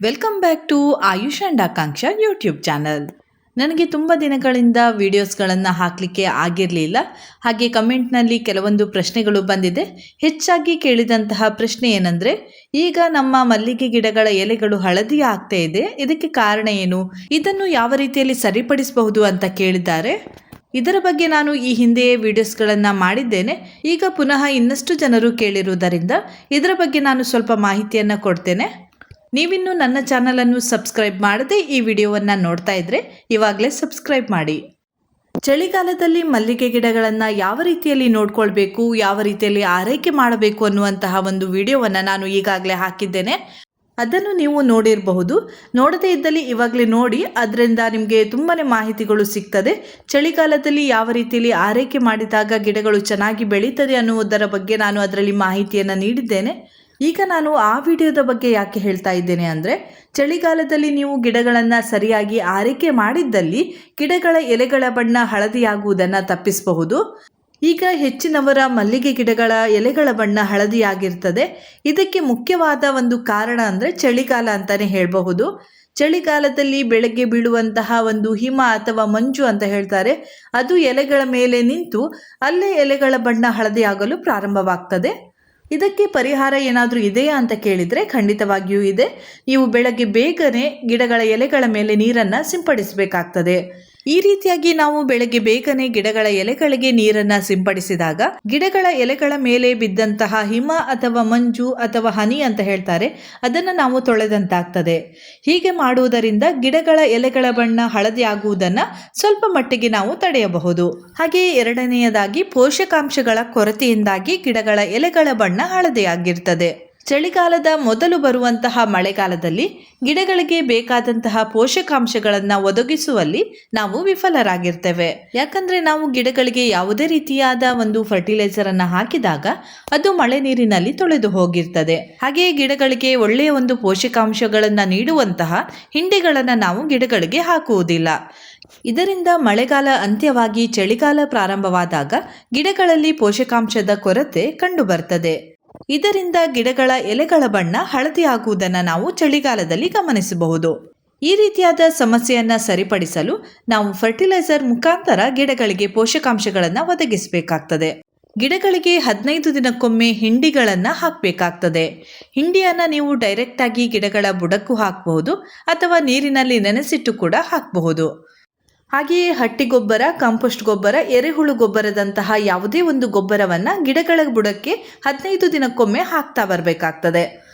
Welcome back to Ayush and Akanksha YouTube channel ನನಗೆ ತುಂಬ ದಿನಗಳಿಂದ ವೀಡಿಯೋಸ್ಗಳನ್ನು ಹಾಕಲಿಕ್ಕೆ ಆಗಿರಲಿಲ್ಲ. ಹಾಗೆ ಕಮೆಂಟ್ನಲ್ಲಿ ಕೆಲವೊಂದು ಪ್ರಶ್ನೆಗಳು ಬಂದಿದೆ. ಹೆಚ್ಚಾಗಿ ಕೇಳಿದಂತಹ ಪ್ರಶ್ನೆ ಏನಂದರೆ, ಈಗ ನಮ್ಮ ಮಲ್ಲಿಗೆ ಗಿಡಗಳ ಎಲೆಗಳು ಹಳದಿ ಆಗ್ತಾ ಇದೆ. ಇದಕ್ಕೆ ಕಾರಣ ಏನು? ಇದನ್ನು ಯಾವ ರೀತಿಯಲ್ಲಿ ಸರಿಪಡಿಸಬಹುದು ಅಂತ ಕೇಳಿದ್ದಾರೆ. ಇದರ ಬಗ್ಗೆ ನಾನು ಈ ಹಿಂದೆಯೇ ವೀಡಿಯೋಸ್ಗಳನ್ನು ಮಾಡಿದ್ದೇನೆ. ಈಗ ಪುನಃ ಇನ್ನಷ್ಟು ಜನರು ಕೇಳಿರುವುದರಿಂದ ಇದರ ಬಗ್ಗೆ ನಾನು ಸ್ವಲ್ಪ ಮಾಹಿತಿಯನ್ನು ಕೊಡ್ತೇನೆ. ನೀವಿನ್ನೂ ನನ್ನ ಚಾನಲನ್ನು ಸಬ್ಸ್ಕ್ರೈಬ್ ಮಾಡದೆ ಈ ವಿಡಿಯೋವನ್ನು ನೋಡ್ತಾ ಇದ್ರೆ ಇವಾಗಲೇ ಸಬ್ಸ್ಕ್ರೈಬ್ ಮಾಡಿ. ಚಳಿಗಾಲದಲ್ಲಿ ಮಲ್ಲಿಗೆ ಗಿಡಗಳನ್ನು ಯಾವ ರೀತಿಯಲ್ಲಿ ನೋಡ್ಕೊಳ್ಬೇಕು, ಯಾವ ರೀತಿಯಲ್ಲಿ ಆರೈಕೆ ಮಾಡಬೇಕು ಅನ್ನುವಂತಹ ಒಂದು ವಿಡಿಯೋವನ್ನು ನಾನು ಈಗಾಗಲೇ ಹಾಕಿದ್ದೇನೆ. ಅದನ್ನು ನೀವು ನೋಡಿರಬಹುದು. ನೋಡದೇ ಇದ್ದಲ್ಲಿ ಇವಾಗಲೇ ನೋಡಿ, ಅದರಿಂದ ನಿಮಗೆ ತುಂಬಾ ಮಾಹಿತಿಗಳು ಸಿಗ್ತದೆ. ಚಳಿಗಾಲದಲ್ಲಿ ಯಾವ ರೀತಿಯಲ್ಲಿ ಆರೈಕೆ ಮಾಡಿದಾಗ ಗಿಡಗಳು ಚೆನ್ನಾಗಿ ಬೆಳೀತದೆ ಅನ್ನುವುದರ ಬಗ್ಗೆ ನಾನು ಅದರಲ್ಲಿ ಮಾಹಿತಿಯನ್ನು ನೀಡಿದ್ದೇನೆ. ಈಗ ನಾನು ಆ ವಿಡಿಯೋದ ಬಗ್ಗೆ ಯಾಕೆ ಹೇಳ್ತಾ ಇದ್ದೇನೆ ಅಂದರೆ, ಚಳಿಗಾಲದಲ್ಲಿ ನೀವು ಗಿಡಗಳನ್ನು ಸರಿಯಾಗಿ ಆರೈಕೆ ಮಾಡಿದ್ದಲ್ಲಿ ಗಿಡಗಳ ಎಲೆಗಳ ಬಣ್ಣ ಹಳದಿಯಾಗುವುದನ್ನು ತಪ್ಪಿಸಬಹುದು. ಈಗ ಹೆಚ್ಚಿನವರ ಮಲ್ಲಿಗೆ ಗಿಡಗಳ ಎಲೆಗಳ ಬಣ್ಣ ಹಳದಿಯಾಗಿರ್ತದೆ. ಇದಕ್ಕೆ ಮುಖ್ಯವಾದ ಒಂದು ಕಾರಣ ಅಂದರೆ ಚಳಿಗಾಲ ಅಂತಲೇ ಹೇಳಬಹುದು. ಚಳಿಗಾಲದಲ್ಲಿ ಬೆಳಗ್ಗೆ ಬೀಳುವಂತಹ ಒಂದು ಹಿಮ ಅಥವಾ ಮಂಜು ಅಂತ ಹೇಳ್ತಾರೆ. ಅದು ಎಲೆಗಳ ಮೇಲೆ ನಿಂತು ಅಲ್ಲೇ ಎಲೆಗಳ ಬಣ್ಣ ಹಳದಿಯಾಗಲು ಪ್ರಾರಂಭವಾಗ್ತದೆ. ಇದಕ್ಕೆ ಪರಿಹಾರ ಏನಾದರೂ ಇದೆಯಾ ಅಂತ ಕೇಳಿದರೆ ಖಂಡಿತವಾಗಿಯೂ ಇದೆ. ನೀವು ಬೆಳಗ್ಗೆ ಬೇಗನೆ ಗಿಡಗಳ ಎಲೆಗಳ ಮೇಲೆ ನೀರನ್ನು ಸಿಂಪಡಿಸಬೇಕಾಗ್ತದೆ. ಈ ರೀತಿಯಾಗಿ ನಾವು ಬೆಳಗ್ಗೆ ಬೇಗನೆ ಗಿಡಗಳ ಎಲೆಗಳಿಗೆ ನೀರನ್ನ ಸಿಂಪಡಿಸಿದಾಗ ಗಿಡಗಳ ಎಲೆಗಳ ಮೇಲೆ ಬಿದ್ದಂತಹ ಹಿಮ ಅಥವಾ ಮಂಜು ಅಥವಾ ಹನಿ ಅಂತ ಹೇಳ್ತಾರೆ, ಅದನ್ನು ನಾವು ತೊಳೆದಂತಾಗ್ತದೆ. ಹೀಗೆ ಮಾಡುವುದರಿಂದ ಗಿಡಗಳ ಎಲೆಗಳ ಬಣ್ಣ ಹಳದಿ ಆಗುವುದನ್ನ ಸ್ವಲ್ಪ ಮಟ್ಟಿಗೆ ನಾವು ತಡೆಯಬಹುದು. ಹಾಗೆಯೇ ಎರಡನೆಯದಾಗಿ ಪೋಷಕಾಂಶಗಳ ಕೊರತೆಯಿಂದಾಗಿ ಗಿಡಗಳ ಎಲೆಗಳ ಬಣ್ಣ ಹಳದಿಯಾಗಿರ್ತದೆ. ಚಳಿಗಾಲದ ಮೊದಲು ಬರುವಂತಹ ಮಳೆಗಾಲದಲ್ಲಿ ಗಿಡಗಳಿಗೆ ಬೇಕಾದಂತಹ ಪೋಷಕಾಂಶಗಳನ್ನು ಒದಗಿಸುವಲ್ಲಿ ನಾವು ವಿಫಲರಾಗಿರ್ತೇವೆ. ಯಾಕಂದರೆ ನಾವು ಗಿಡಗಳಿಗೆ ಯಾವುದೇ ರೀತಿಯಾದ ಒಂದು ಫರ್ಟಿಲೈಸರ್ ಅನ್ನ ಹಾಕಿದಾಗ ಅದು ಮಳೆ ನೀರಿನಲ್ಲಿ ತೊಳೆದು ಹೋಗಿರ್ತದೆ. ಹಾಗೆಯೇ ಗಿಡಗಳಿಗೆ ಒಳ್ಳೆಯ ಒಂದು ಪೋಷಕಾಂಶಗಳನ್ನು ನೀಡುವಂತಹ ಹಿಂಡಿಗಳನ್ನು ನಾವು ಗಿಡಗಳಿಗೆ ಹಾಕುವುದಿಲ್ಲ. ಇದರಿಂದ ಮಳೆಗಾಲ ಅಂತ್ಯವಾಗಿ ಚಳಿಗಾಲ ಪ್ರಾರಂಭವಾದಾಗ ಗಿಡಗಳಲ್ಲಿ ಪೋಷಕಾಂಶದ ಕೊರತೆ ಕಂಡುಬರ್ತದೆ. ಇದರಿಂದ ಗಿಡಗಳ ಎಲೆಗಳ ಬಣ್ಣ ಹಳದಿ ಆಗುವುದನ್ನು ನಾವು ಚಳಿಗಾಲದಲ್ಲಿ ಗಮನಿಸಬಹುದು. ಈ ರೀತಿಯಾದ ಸಮಸ್ಯೆಯನ್ನು ಸರಿಪಡಿಸಲು ನಾವು ಫರ್ಟಿಲೈಸರ್ ಮುಖಾಂತರ ಗಿಡಗಳಿಗೆ ಪೋಷಕಾಂಶಗಳನ್ನು ಒದಗಿಸಬೇಕಾಗ್ತದೆ. ಗಿಡಗಳಿಗೆ ಹದಿನೈದು ದಿನಕ್ಕೊಮ್ಮೆ ಹಿಂಡಿಗಳನ್ನು ಹಾಕಬೇಕಾಗ್ತದೆ. ಹಿಂಡಿಯನ್ನು ನೀವು ಡೈರೆಕ್ಟಾಗಿ ಗಿಡಗಳ ಬುಡಕ್ಕೂ ಹಾಕಬಹುದು ಅಥವಾ ನೀರಿನಲ್ಲಿ ನೆನೆಸಿಟ್ಟು ಕೂಡ ಹಾಕಬಹುದು. ಹಾಗೆಯೇ ಹಟ್ಟಿ ಗೊಬ್ಬರ, ಕಾಂಪೋಸ್ಟ್ ಗೊಬ್ಬರ, ಎರೆಹುಳು ಗೊಬ್ಬರದಂತಹ ಯಾವುದೇ ಒಂದು ಗೊಬ್ಬರವನ್ನು ಗಿಡಗಳ ಬುಡಕ್ಕೆ ಹದಿನೈದು ದಿನಕ್ಕೊಮ್ಮೆ ಹಾಕ್ತಾ ಬರಬೇಕಾಗ್ತದೆ.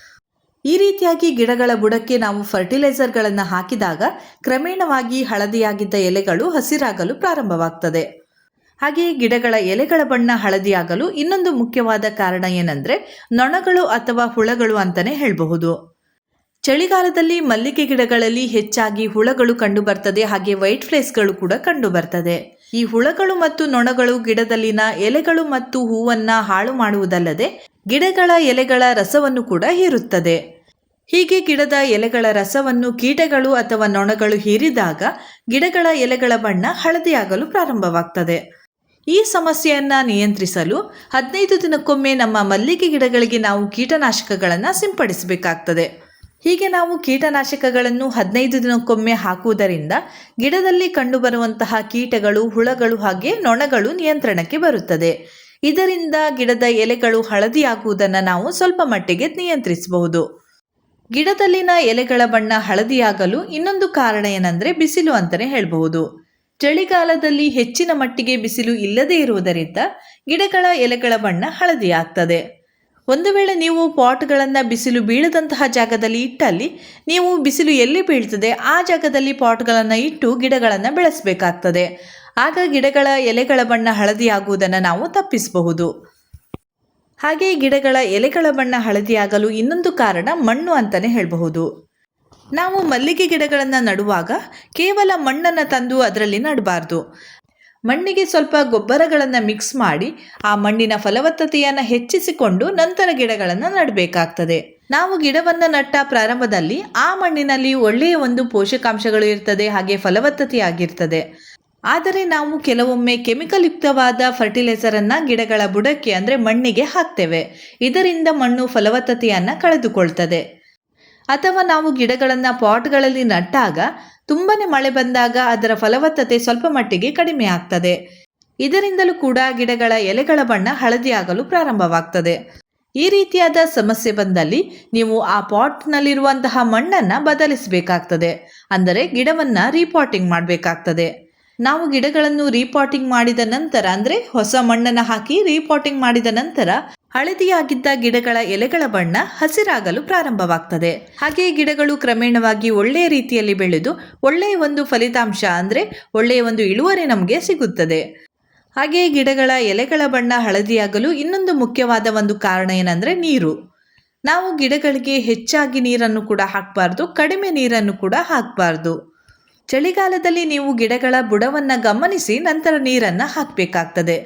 ಈ ರೀತಿಯಾಗಿ ಗಿಡಗಳ ಬುಡಕ್ಕೆ ನಾವು ಫರ್ಟಿಲೈಸರ್ಗಳನ್ನು ಹಾಕಿದಾಗ ಕ್ರಮೇಣವಾಗಿ ಹಳದಿಯಾಗಿದ್ದ ಎಲೆಗಳು ಹಸಿರಾಗಲು ಪ್ರಾರಂಭವಾಗ್ತದೆ. ಹಾಗೆಯೇ ಗಿಡಗಳ ಎಲೆಗಳ ಬಣ್ಣ ಹಳದಿಯಾಗಲು ಇನ್ನೊಂದು ಮುಖ್ಯವಾದ ಕಾರಣ ಏನಂದರೆ ನೊಣಗಳು ಅಥವಾ ಹುಳಗಳು ಅಂತಲೇ ಹೇಳಬಹುದು. ಚಳಿಗಾಲದಲ್ಲಿ ಮಲ್ಲಿಗೆ ಗಿಡಗಳಲ್ಲಿ ಹೆಚ್ಚಾಗಿ ಹುಳಗಳು ಕಂಡು ಬರ್ತದೆ ಹಾಗೆ ವೈಟ್ ಫ್ಲೇಸ್ಗಳು ಕೂಡ ಕಂಡು ಬರ್ತದೆ ಈ ಹುಳಗಳು ಮತ್ತು ನೊಣಗಳು ಗಿಡದಲ್ಲಿನ ಎಲೆಗಳು ಮತ್ತು ಹೂವನ್ನ ಹಾಳು ಮಾಡುವುದಲ್ಲದೆ ಗಿಡಗಳ ಎಲೆಗಳ ರಸವನ್ನು ಕೂಡ ಹೀರುತ್ತದೆ. ಹೀಗೆ ಗಿಡದ ಎಲೆಗಳ ರಸವನ್ನು ಕೀಟಗಳು ಅಥವಾ ನೊಣಗಳು ಹೀರಿದಾಗ ಗಿಡಗಳ ಎಲೆಗಳ ಬಣ್ಣ ಹಳದಿಯಾಗಲು ಪ್ರಾರಂಭವಾಗ್ತದೆ. ಈ ಸಮಸ್ಯೆಯನ್ನ ನಿಯಂತ್ರಿಸಲು ಹದಿನೈದು ದಿನಕ್ಕೊಮ್ಮೆ ನಮ್ಮ ಮಲ್ಲಿಗೆ ಗಿಡಗಳಿಗೆ ನಾವು ಕೀಟನಾಶಕಗಳನ್ನು ಸಿಂಪಡಿಸಬೇಕಾಗ್ತದೆ. ಹೀಗೆ ನಾವು ಕೀಟನಾಶಕಗಳನ್ನು ಹದಿನೈದು ದಿನಕ್ಕೊಮ್ಮೆ ಹಾಕುವುದರಿಂದ ಗಿಡದಲ್ಲಿ ಕಂಡುಬರುವಂತಹ ಕೀಟಗಳು, ಹುಳಗಳು ಹಾಗೆ ನೊಣಗಳು ನಿಯಂತ್ರಣಕ್ಕೆ ಬರುತ್ತದೆ. ಇದರಿಂದ ಗಿಡದ ಎಲೆಗಳು ಹಳದಿಯಾಗುವುದನ್ನು ನಾವು ಸ್ವಲ್ಪ ಮಟ್ಟಿಗೆ ನಿಯಂತ್ರಿಸಬಹುದು. ಗಿಡದಲ್ಲಿನ ಎಲೆಗಳ ಬಣ್ಣ ಹಳದಿಯಾಗಲು ಇನ್ನೊಂದು ಕಾರಣ ಏನಂದರೆ ಬಿಸಿಲು ಅಂತಲೇ ಹೇಳಬಹುದು. ಚಳಿಗಾಲದಲ್ಲಿ ಹೆಚ್ಚಿನ ಮಟ್ಟಿಗೆ ಬಿಸಿಲು ಇಲ್ಲದೇ ಇರುವುದರಿಂದ ಗಿಡಗಳ ಎಲೆಗಳ ಬಣ್ಣ ಹಳದಿಯಾಗ್ತದೆ. ಒಂದು ವೇಳೆ ನೀವು ಪಾಟ್ಗಳನ್ನು ಬಿಸಿಲು ಬೀಳದಂತಹ ಜಾಗದಲ್ಲಿ ಇಟ್ಟಲ್ಲಿ, ನೀವು ಬಿಸಿಲು ಎಲ್ಲಿ ಬೀಳ್ತದೆ ಆ ಜಾಗದಲ್ಲಿ ಪಾಟ್ಗಳನ್ನು ಇಟ್ಟು ಗಿಡಗಳನ್ನು ಬೆಳೆಸಬೇಕಾಗ್ತದೆ. ಆಗ ಗಿಡಗಳ ಎಲೆಗಳ ಬಣ್ಣ ಹಳದಿಯಾಗುವುದನ್ನು ನಾವು ತಪ್ಪಿಸಬಹುದು. ಹಾಗೆ ಗಿಡಗಳ ಎಲೆಗಳ ಬಣ್ಣ ಹಳದಿಯಾಗಲು ಇನ್ನೊಂದು ಕಾರಣ ಮಣ್ಣು ಅಂತಲೇ ಹೇಳಬಹುದು. ನಾವು ಮಲ್ಲಿಗೆ ಗಿಡಗಳನ್ನು ನಡುವಾಗ ಕೇವಲ ಮಣ್ಣನ್ನು ತಂದು ಅದರಲ್ಲಿ ನಡಬಾರ್ದು. ಮಣ್ಣಿಗೆ ಸ್ವಲ್ಪ ಗೊಬ್ಬರಗಳನ್ನು ಮಿಕ್ಸ್ ಮಾಡಿ ಆ ಮಣ್ಣಿನ ಫಲವತ್ತತೆಯನ್ನು ಹೆಚ್ಚಿಸಿಕೊಂಡು ನಂತರ ಗಿಡಗಳನ್ನು ನೆಡಬೇಕಾಗ್ತದೆ. ನಾವು ಗಿಡವನ್ನು ನಟ್ಟ ಪ್ರಾರಂಭದಲ್ಲಿ ಆ ಮಣ್ಣಿನಲ್ಲಿ ಒಳ್ಳೆಯ ಒಂದು ಪೋಷಕಾಂಶಗಳು ಇರ್ತದೆ, ಹಾಗೆ ಫಲವತ್ತತೆಯಾಗಿರ್ತದೆ ಆದರೆ ನಾವು ಕೆಲವೊಮ್ಮೆ ಕೆಮಿಕಲ್ ಯುಕ್ತವಾದ ಫರ್ಟಿಲೈಸರನ್ನು ಗಿಡಗಳ ಬುಡಕ್ಕೆ ಅಂದರೆ ಮಣ್ಣಿಗೆ ಹಾಕ್ತೇವೆ. ಇದರಿಂದ ಮಣ್ಣು ಫಲವತ್ತತೆಯನ್ನು ಕಳೆದುಕೊಳ್ತದೆ. ಅಥವಾ ನಾವು ಗಿಡಗಳನ್ನು ಪಾಟ್ಗಳಲ್ಲಿ ನಟ್ಟಾಗ ತುಂಬನೇ ಮಳೆ ಬಂದಾಗ ಅದರ ಫಲವತ್ತತೆ ಸ್ವಲ್ಪ ಮಟ್ಟಿಗೆ ಕಡಿಮೆ ಆಗ್ತದೆ. ಇದರಿಂದಲೂ ಕೂಡ ಗಿಡಗಳ ಎಲೆಗಳ ಬಣ್ಣ ಹಳದಿಯಾಗಲು ಪ್ರಾರಂಭವಾಗ್ತದೆ. ಈ ರೀತಿಯಾದ ಸಮಸ್ಯೆ ಬಂದಲ್ಲಿ ನೀವು ಆ ಪಾಟ್ನಲ್ಲಿರುವಂತಹ ಮಣ್ಣನ್ನು ಬದಲಿಸಬೇಕಾಗ್ತದೆ. ಅಂದರೆ ಗಿಡವನ್ನು ರೀಪಾಟಿಂಗ್ ಮಾಡಬೇಕಾಗ್ತದೆ. ನಾವು ಗಿಡಗಳನ್ನು ರೀಪಾಟಿಂಗ್ ಮಾಡಿದ ನಂತರ, ಅಂದರೆ ಹೊಸ ಮಣ್ಣನ್ನು ಹಾಕಿ ರೀಪಾಟಿಂಗ್ ಮಾಡಿದ ನಂತರ, ಹಳದಿಯಾಗಿದ್ದ ಗಿಡಗಳ ಎಲೆಗಳ ಬಣ್ಣ ಹಸಿರಾಗಲು ಪ್ರಾರಂಭವಾಗ್ತದೆ. ಹಾಗೆ ಗಿಡಗಳು ಕ್ರಮೇಣವಾಗಿ ಒಳ್ಳೆಯ ರೀತಿಯಲ್ಲಿ ಬೆಳೆದು ಒಳ್ಳೆಯ ಒಂದು ಫಲಿತಾಂಶ, ಅಂದರೆ ಒಳ್ಳೆಯ ಒಂದು ಇಳುವರಿ ನಮಗೆ ಸಿಗುತ್ತದೆ. ಹಾಗೆ ಗಿಡಗಳ ಎಲೆಗಳ ಬಣ್ಣ ಹಳದಿಯಾಗಲು ಇನ್ನೊಂದು ಮುಖ್ಯವಾದ ಒಂದು ಕಾರಣ ಏನಂದರೆ ನೀರು. ನಾವು ಗಿಡಗಳಿಗೆ ಹೆಚ್ಚಾಗಿ ನೀರನ್ನು ಕೂಡ ಹಾಕಬಾರ್ದು, ಕಡಿಮೆ ನೀರನ್ನು ಕೂಡ ಹಾಕಬಾರ್ದು. ಚಳಿಗಾಲದಲ್ಲಿ ನೀವು ಗಿಡಗಳ ಬುಡವನ್ನು ಗಮನಿಸಿ ನಂತರ ನೀರನ್ನು ಹಾಕಬೇಕಾಗ್ತದೆ.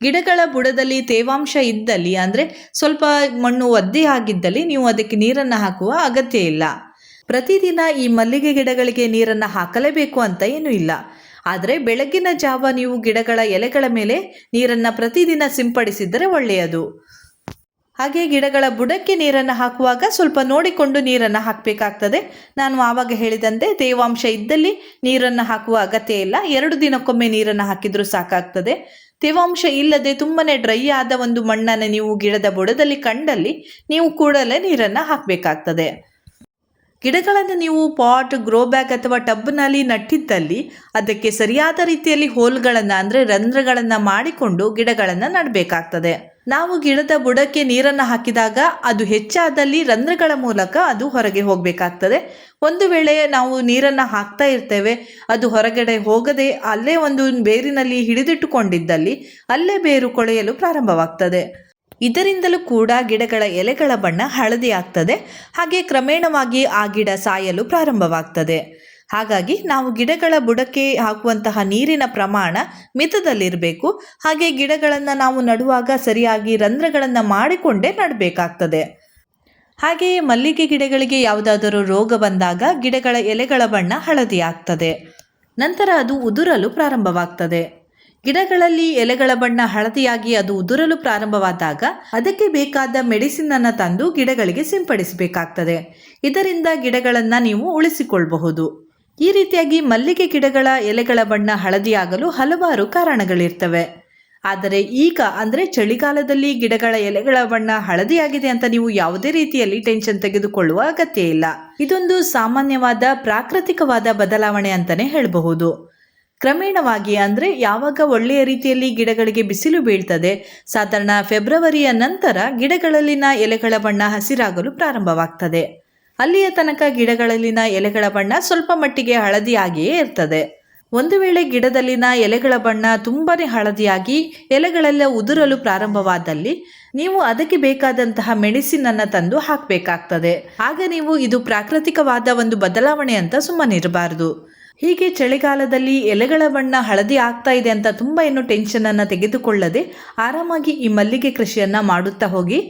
ಗಿಡಗಳ ಬುಡದಲ್ಲಿ ತೇವಾಂಶ ಇದ್ದಲ್ಲಿ ಅಂದರೆ ಸ್ವಲ್ಪ ಮಣ್ಣು ಒದ್ದೆ ಆಗಿದ್ದಲ್ಲಿ ನೀವು ಅದಕ್ಕೆ ನೀರನ್ನು ಹಾಕುವ ಅಗತ್ಯ ಇಲ್ಲ. ಪ್ರತಿದಿನ ಈ ಮಲ್ಲಿಗೆ ಗಿಡಗಳಿಗೆ ನೀರನ್ನು ಹಾಕಲೇಬೇಕು ಅಂತ ಏನೂ ಇಲ್ಲ. ಆದರೆ ಬೆಳಗಿನ ಜಾವ ನೀವು ಗಿಡಗಳ ಎಲೆಗಳ ಮೇಲೆ ನೀರನ್ನು ಪ್ರತಿದಿನ ಸಿಂಪಡಿಸಿದರೆ ಒಳ್ಳೆಯದು. ಹಾಗೆ ಗಿಡಗಳ ಬುಡಕ್ಕೆ ನೀರನ್ನು ಹಾಕುವಾಗ ಸ್ವಲ್ಪ ನೋಡಿಕೊಂಡು ನೀರನ್ನು ಹಾಕಬೇಕಾಗ್ತದೆ. ನಾನು ಆವಾಗ ಹೇಳಿದಂತೆ ತೇವಾಂಶ ಇದ್ದಲ್ಲಿ ನೀರನ್ನು ಹಾಕುವ ಅಗತ್ಯ ಇಲ್ಲ. ಎರಡು ದಿನಕ್ಕೊಮ್ಮೆ ನೀರನ್ನು ಹಾಕಿದರೂ ಸಾಕಾಗ್ತದೆ. ತೇವಾಂಶ ಇಲ್ಲದೆ ತುಂಬಾ ಡ್ರೈ ಆದ ಒಂದು ಮಣ್ಣನ್ನು ನೀವು ಗಿಡದ ಬುಡದಲ್ಲಿ ಕಂಡಲ್ಲಿ ನೀವು ಕೂಡಲೇ ನೀರನ್ನು ಹಾಕಬೇಕಾಗ್ತದೆ. ಗಿಡಗಳನ್ನು ನೀವು ಪಾಟ್, ಗ್ರೋ ಬ್ಯಾಗ್ ಅಥವಾ ಟಬ್ನಲ್ಲಿ ನಟ್ಟಿದ್ದಲ್ಲಿ ಅದಕ್ಕೆ ಸರಿಯಾದ ರೀತಿಯಲ್ಲಿ ಹೋಲ್ಗಳನ್ನು ಅಂದರೆ ರಂಧ್ರಗಳನ್ನು ಮಾಡಿಕೊಂಡು ಗಿಡಗಳನ್ನು ನಡಬೇಕಾಗ್ತದೆ. ನಾವು ಗಿಡದ ಬುಡಕ್ಕೆ ನೀರನ್ನು ಹಾಕಿದಾಗ ಅದು ಹೆಚ್ಚಾದಲ್ಲಿ ರಂಧ್ರಗಳ ಮೂಲಕ ಅದು ಹೊರಗೆ ಹೋಗಬೇಕಾಗ್ತದೆ. ಒಂದು ವೇಳೆ ನಾವು ನೀರನ್ನು ಹಾಕ್ತಾ ಇರ್ತೇವೆ, ಅದು ಹೊರಗಡೆ ಹೋಗದೆ ಅಲ್ಲೇ ಒಂದು ಬೇರಿನಲ್ಲಿ ಹಿಡಿದಿಟ್ಟುಕೊಂಡಿದ್ದಲ್ಲಿ ಅಲ್ಲೇ ಬೇರು ಕೊಳೆಯಲು ಪ್ರಾರಂಭವಾಗ್ತದೆ. ಇದರಿಂದಲೂ ಕೂಡ ಗಿಡಗಳ ಎಲೆಗಳ ಬಣ್ಣ ಹಳದಿ ಆಗ್ತದೆ ಹಾಗೆ ಕ್ರಮೇಣವಾಗಿ ಆ ಗಿಡ ಸಾಯಲು ಪ್ರಾರಂಭವಾಗ್ತದೆ. ಹಾಗಾಗಿ ನಾವು ಗಿಡಗಳ ಬುಡಕ್ಕೆ ಹಾಕುವಂತಹ ನೀರಿನ ಪ್ರಮಾಣ ಮಿತದಲ್ಲಿರಬೇಕು. ಹಾಗೆ ಗಿಡಗಳನ್ನು ನಾವು ನಡುವಾಗ ಸರಿಯಾಗಿ ರಂಧ್ರಗಳನ್ನು ಮಾಡಿಕೊಂಡೇ ನಡಬೇಕಾಗ್ತದೆ. ಹಾಗೆಯೇ ಮಲ್ಲಿಗೆ ಗಿಡಗಳಿಗೆ ಯಾವುದಾದರೂ ರೋಗ ಬಂದಾಗ ಗಿಡಗಳ ಎಲೆಗಳ ಬಣ್ಣ ಹಳದಿ ಆಗ್ತದೆ ನಂತರ ಅದು ಉದುರಲು ಪ್ರಾರಂಭವಾಗ್ತದೆ. ಗಿಡಗಳಲ್ಲಿ ಎಲೆಗಳ ಬಣ್ಣ ಹಳದಿಯಾಗಿ ಅದು ಉದುರಲು ಪ್ರಾರಂಭವಾದಾಗ ಅದಕ್ಕೆ ಬೇಕಾದ ಮೆಡಿಸಿನ್ ಅನ್ನು ತಂದು ಗಿಡಗಳಿಗೆ ಸಿಂಪಡಿಸಬೇಕಾಗ್ತದೆ. ಇದರಿಂದ ಗಿಡಗಳನ್ನು ನೀವು ಉಳಿಸಿಕೊಳ್ಳಬಹುದು ಈ ರೀತಿಯಾಗಿ ಮಲ್ಲಿಗೆ ಗಿಡಗಳ ಎಲೆಗಳ ಬಣ್ಣ ಹಳದಿಯಾಗಲು ಹಲವಾರು ಕಾರಣಗಳಿರ್ತವೆ. ಆದರೆ ಈಗ, ಅಂದರೆ ಚಳಿಗಾಲದಲ್ಲಿ ಗಿಡಗಳ ಎಲೆಗಳ ಬಣ್ಣ ಹಳದಿಯಾಗಿದೆ ಅಂತ ನೀವು ಯಾವುದೇ ರೀತಿಯಲ್ಲಿ ಟೆನ್ಷನ್ ತೆಗೆದುಕೊಳ್ಳುವ ಅಗತ್ಯ ಇಲ್ಲ. ಇದೊಂದು ಸಾಮಾನ್ಯವಾದ ಪ್ರಾಕೃತಿಕವಾದ ಬದಲಾವಣೆ ಅಂತಲೇ ಹೇಳಬಹುದು. ಕ್ರಮೇಣವಾಗಿ ಅಂದರೆ ಯಾವಾಗ ಒಳ್ಳೆಯ ರೀತಿಯಲ್ಲಿ ಗಿಡಗಳಿಗೆ ಬಿಸಿಲು ಬೀಳ್ತದೆ, ಸಾಧಾರಣ ಫೆಬ್ರವರಿಯ ನಂತರ ಗಿಡಗಳಲ್ಲಿನ ಎಲೆಗಳ ಬಣ್ಣ ಹಸಿರಾಗಲು ಪ್ರಾರಂಭವಾಗ್ತದೆ. ಅಲ್ಲಿಯ ತನಕ ಗಿಡಗಳಲ್ಲಿನ ಎಲೆಗಳ ಬಣ್ಣ ಸ್ವಲ್ಪ ಮಟ್ಟಿಗೆ ಹಳದಿಯಾಗಿಯೇ ಇರ್ತದೆ. ಒಂದು ವೇಳೆ ಗಿಡದಲ್ಲಿನ ಎಲೆಗಳ ಬಣ್ಣ ತುಂಬಾನೇ ಹಳದಿಯಾಗಿ ಎಲೆಗಳೆಲ್ಲ ಉದುರಲು ಪ್ರಾರಂಭವಾದಲ್ಲಿ ನೀವು ಅದಕ್ಕೆ ಬೇಕಾದಂತಹ ಮೆಡಿಸಿನ್ ಅನ್ನ ತಂದು ಹಾಕಬೇಕಾಗ್ತದೆ. ಆಗ ನೀವು ಇದು ಪ್ರಾಕೃತಿಕವಾದ ಒಂದು ಬದಲಾವಣೆ ಅಂತ ಸುಮ್ಮನಿರಬಾರದು. ಹೀಗೆ ಚಳಿಗಾಲದಲ್ಲಿ ಎಲೆಗಳ ಬಣ್ಣ ಹಳದಿ ಆಗ್ತಾ ಇದೆ ಅಂತ ತುಂಬ ಏನು ಟೆನ್ಷನನ್ನು ತೆಗೆದುಕೊಳ್ಳದೆ ಆರಾಮಾಗಿ ಈ ಮಲ್ಲಿಗೆ ಕೃಷಿಯನ್ನು ಮಾಡುತ್ತಾ ಹೋಗಿ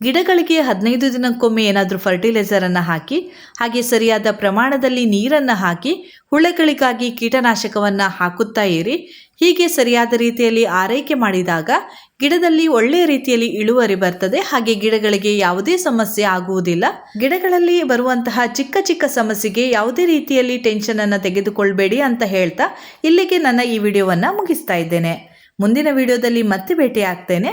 ಗಿಡಗಳಿಗೆ ಹದಿನೈದು ದಿನಕ್ಕೊಮ್ಮೆ ಏನಾದರೂ ಫರ್ಟಿಲೈಸರನ್ನು ಹಾಕಿ, ಹಾಗೆ ಸರಿಯಾದ ಪ್ರಮಾಣದಲ್ಲಿ ನೀರನ್ನು ಹಾಕಿ, ಹುಳಗಳಿಗಾಗಿ ಕೀಟನಾಶಕವನ್ನು ಹಾಕುತ್ತಾ ಇರಿ. ಹೀಗೆ ಸರಿಯಾದ ರೀತಿಯಲ್ಲಿ ಆರೈಕೆ ಮಾಡಿದಾಗ ಗಿಡದಲ್ಲಿ ಒಳ್ಳೆಯ ರೀತಿಯಲ್ಲಿ ಇಳುವರಿ ಬರ್ತದೆ. ಹಾಗೆ ಗಿಡಗಳಿಗೆ ಯಾವುದೇ ಸಮಸ್ಯೆ ಆಗುವುದಿಲ್ಲ. ಗಿಡಗಳಲ್ಲಿ ಬರುವಂತಹ ಚಿಕ್ಕ ಚಿಕ್ಕ ಸಮಸ್ಯೆಗೆ ಯಾವುದೇ ರೀತಿಯಲ್ಲಿ ಟೆನ್ಷನನ್ನು ತೆಗೆದುಕೊಳ್ಬೇಡಿ ಅಂತ ಹೇಳ್ತಾ ಇಲ್ಲಿಗೆ ನನ್ನ ಈ ವಿಡಿಯೋವನ್ನು ಮುಗಿಸ್ತಾ ಇದ್ದೇನೆ. ಮುಂದಿನ ವಿಡಿಯೋದಲ್ಲಿ ಮತ್ತೆ ಭೇಟಿ ಆಗ್ತೇನೆ